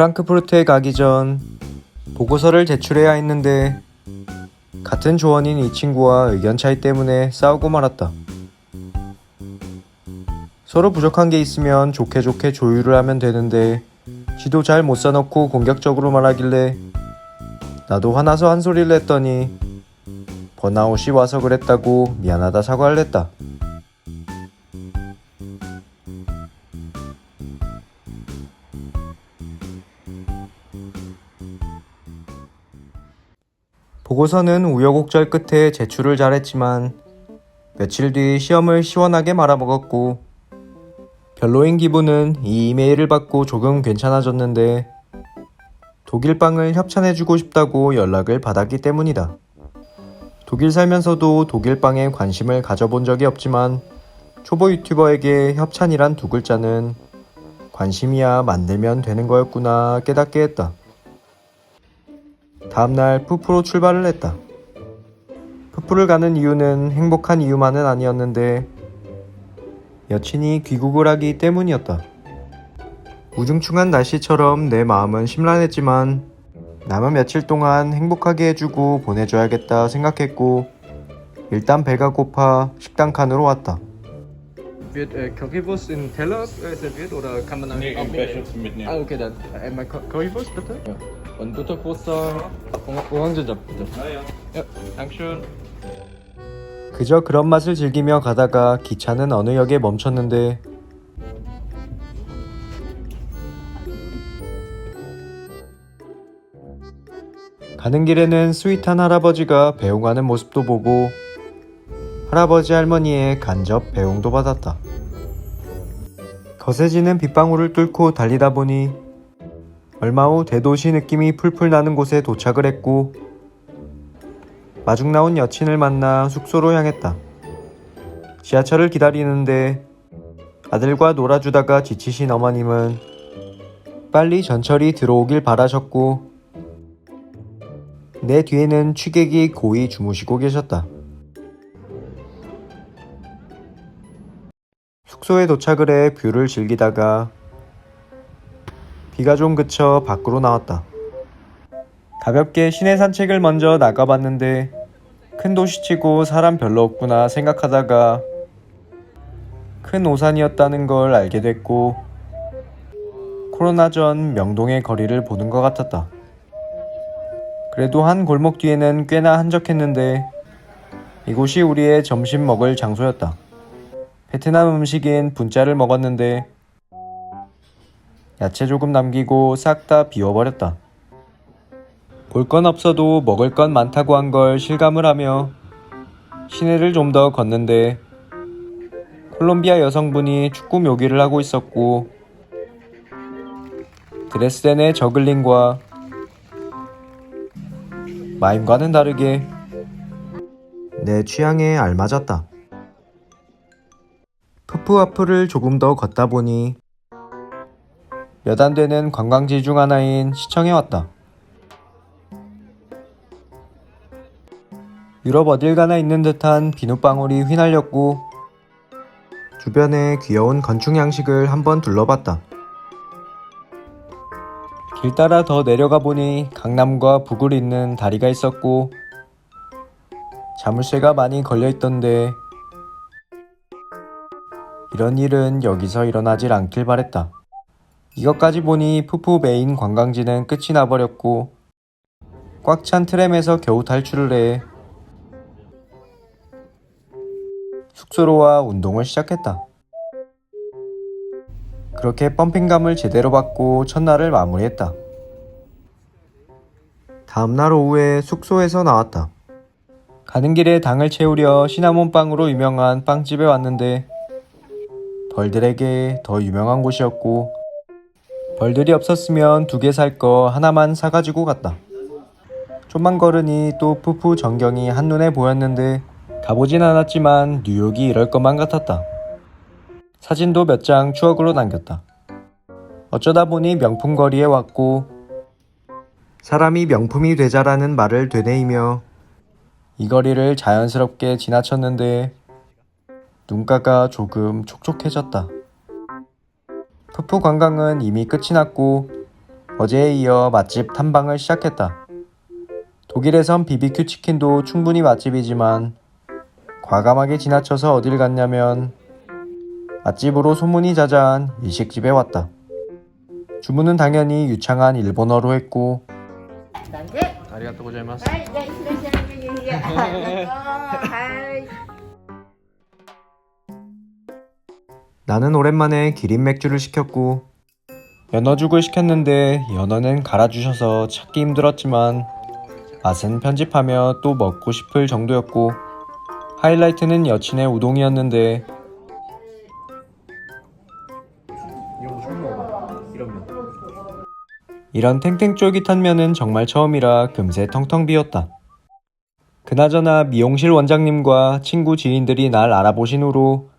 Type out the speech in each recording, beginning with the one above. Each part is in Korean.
프랑크푸르트에 가기 전 보고서를 제출해야 했는데 같은 조원인 이 친구와 의견 차이 때문에 싸우고 말았다. 서로 부족한 게 있으면 좋게 좋게 조율을 하면 되는데 지도 잘 못 써놓고 공격적으로 말하길래 나도 화나서 한 소리를 했더니 번아웃이 와서 그랬다고 미안하다 사과를 했다. 보고서는 우여곡절 끝에 제출을 잘했지만 며칠 뒤 시험을 시원하게 말아먹었고 별로인 기분은 이 이메일을 받고 조금 괜찮아졌는데 독일빵을 협찬해주고 싶다고 연락을 받았기 때문이다. 독일 살면서도 독일빵에 관심을 가져본 적이 없지만 초보 유튜버에게 협찬이란 두 글자는 관심이야 만들면 되는 거였구나 깨닫게 했다. 다음날 푸푸로 출발을 했다. 푸푸를 가는 이유는 행복한 이유만은 아니었는데 여친이 귀국을 하기 때문이었다. 우중충한 날씨처럼 내 마음은 심란했지만 남은 며칠 동안 행복하게 해주고 보내줘야겠다 생각했고 일단 배가 고파 식당 칸으로 왔다. Wird äh, Currywurst in Teller äh, serviert oder kann man Nee, auch Mitnehmen. Ah, okay, dann einmal Cur- Currywurst bitte. Ja. Ah, ja. Ja, Dankeschön. 그저 그런 맛을 즐기며 가다가 기차는 어느 역에 멈췄는데 가는 길에는 스윗한 할아버지가 배웅하는 모습도 보고 할아버지 할머니의 간접 배웅도 받았다. 거세지는 빗방울을 뚫고 달리다 보니 얼마 후 대도시 느낌이 풀풀 나는 곳에 도착을 했고 마중 나온 여친을 만나 숙소로 향했다. 지하철을 기다리는데 아들과 놀아주다가 지치신 어머님은 빨리 전철이 들어오길 바라셨고 내 뒤에는 취객이 고이 주무시고 계셨다. 숙소에 도착을 해 뷰를 즐기다가 비가 좀 그쳐 밖으로 나왔다. 가볍게 시내 산책을 먼저 나가봤는데 큰 도시치고 사람 별로 없구나 생각하다가 큰 오산이었다는 걸 알게 됐고 코로나 전 명동의 거리를 보는 것 같았다. 그래도 한 골목 뒤에는 꽤나 한적했는데 이곳이 우리의 점심 먹을 장소였다. 베트남 음식인 분짜를 먹었는데 야채 조금 남기고 싹 다 비워버렸다. 볼 건 없어도 먹을 건 많다고 한 걸 실감을 하며 시내를 좀 더 걷는데 콜롬비아 여성분이 축구 묘기를 하고 있었고 드레스덴의 저글링과 마임과는 다르게 내 취향에 알맞았다. 푸푸아프를 조금 더 걷다 보니 몇안 되는 관광지 중 하나인 시청에 왔다. 유럽 어딜 가나 있는 듯한 비눗방울이 휘날렸고 주변에 귀여운 건축 양식을 한번 둘러봤다. 길 따라 더 내려가 보니 강남과 북을 잇는 다리가 있었고 자물쇠가 많이 걸려 있던데 이런 일은 여기서 일어나질 않길 바랬다. 이것까지 보니 푸푸 메인 관광지는 끝이 나버렸고 꽉 찬 트램에서 겨우 탈출을 해 숙소로 와 운동을 시작했다. 그렇게 펌핑감을 제대로 받고 첫날을 마무리했다. 다음날 오후에 숙소에서 나왔다. 가는 길에 당을 채우려 시나몬빵으로 유명한 빵집에 왔는데 벌들에게 더 유명한 곳이었고 벌들이 없었으면 두 개 살 거 하나만 사가지고 갔다. 좀만 걸으니 또 푸푸 전경이 한눈에 보였는데 가보진 않았지만 뉴욕이 이럴 것만 같았다. 사진도 몇 장 추억으로 남겼다. 어쩌다 보니 명품 거리에 왔고 사람이 명품이 되자라는 말을 되뇌이며 이 거리를 자연스럽게 지나쳤는데 눈가가 조금 촉촉해졌다. 폭포 관광은 이미 끝이 났고 어제에 이어 맛집 탐방을 시작했다. 독일에선 BBQ 치킨도 충분히 맛집이지만 과감하게 지나쳐서 어딜 갔냐면 맛집으로 소문이 자자한 일식집에 왔다. 주문은 당연히 유창한 일본어로 했고 아리가또 고자이마스 나는 오랜만에 기린 맥주를 시켰고 연어죽을 시켰는데 연어는 갈아주셔서 찾기 힘들었지만 맛은 편집하며 또 먹고 싶을 정도였고 하이라이트는 여친의 우동이었는데 이런 거 처음 먹어봐. 이런 면. 이런 탱탱 쫄깃한 면은 정말 처음이라 금세 텅텅 비었다. 그나저나 미용실 원장님과 친구 지인들이 날 알아보신 후로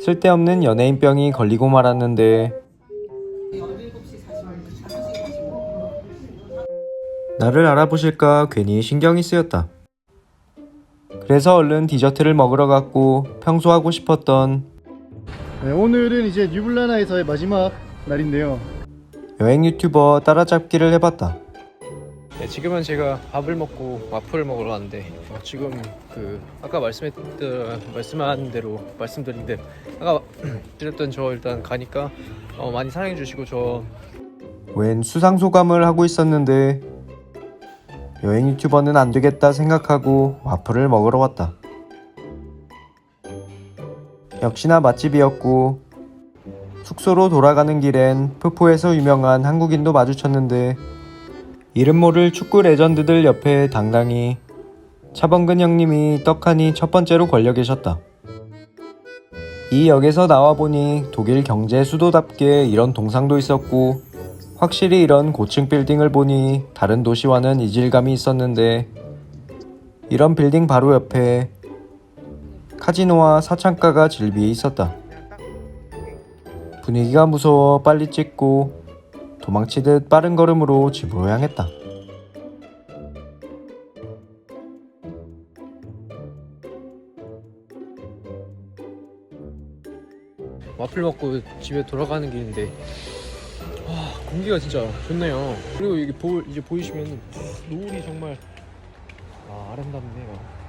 쓸데없는 연예인병이 걸리고 말았는데 나를 알아보실까 괜히 신경이 쓰였다. 그래서 얼른 디저트를 먹으러 갔고 평소 하고 싶었던 네, 오늘은 이제 뉴블라나에서의 마지막 날인데요. 여행 유튜버 따라잡기를 해봤다. 네, 지금은 제가 밥을 먹고 와플을 먹으러 왔는데 어, 지금 그 아까 말씀했 말씀한 대로 말씀드린 대로 아까 드렸던 저 일단 가니까 어, 많이 사랑해 주시고 저 웬 수상 소감을 하고 있었는데 여행 유튜버는 안 되겠다 생각하고 와플을 먹으러 왔다. 역시나 맛집이었고 숙소로 돌아가는 길엔 푸포에서 유명한 한국인도 마주쳤는데 이름 모를 축구 레전드들 옆에 당당히 차범근 형님이 떡하니 첫 번째로 걸려 계셨다. 이 역에서 나와 보니 독일 경제 수도답게 이런 동상도 있었고 확실히 이런 고층 빌딩을 보니 다른 도시와는 이질감이 있었는데 이런 빌딩 바로 옆에 카지노와 사창가가 질비해 있었다. 분위기가 무서워 빨리 찍고 도망치듯 빠른 걸음으로 집으로 향했다. 와플 먹고 집에 돌아가는 길인데 와 공기가 진짜 좋네요. 그리고 이게 보 이제 보이시면 노을이 정말 아, 아름답네요.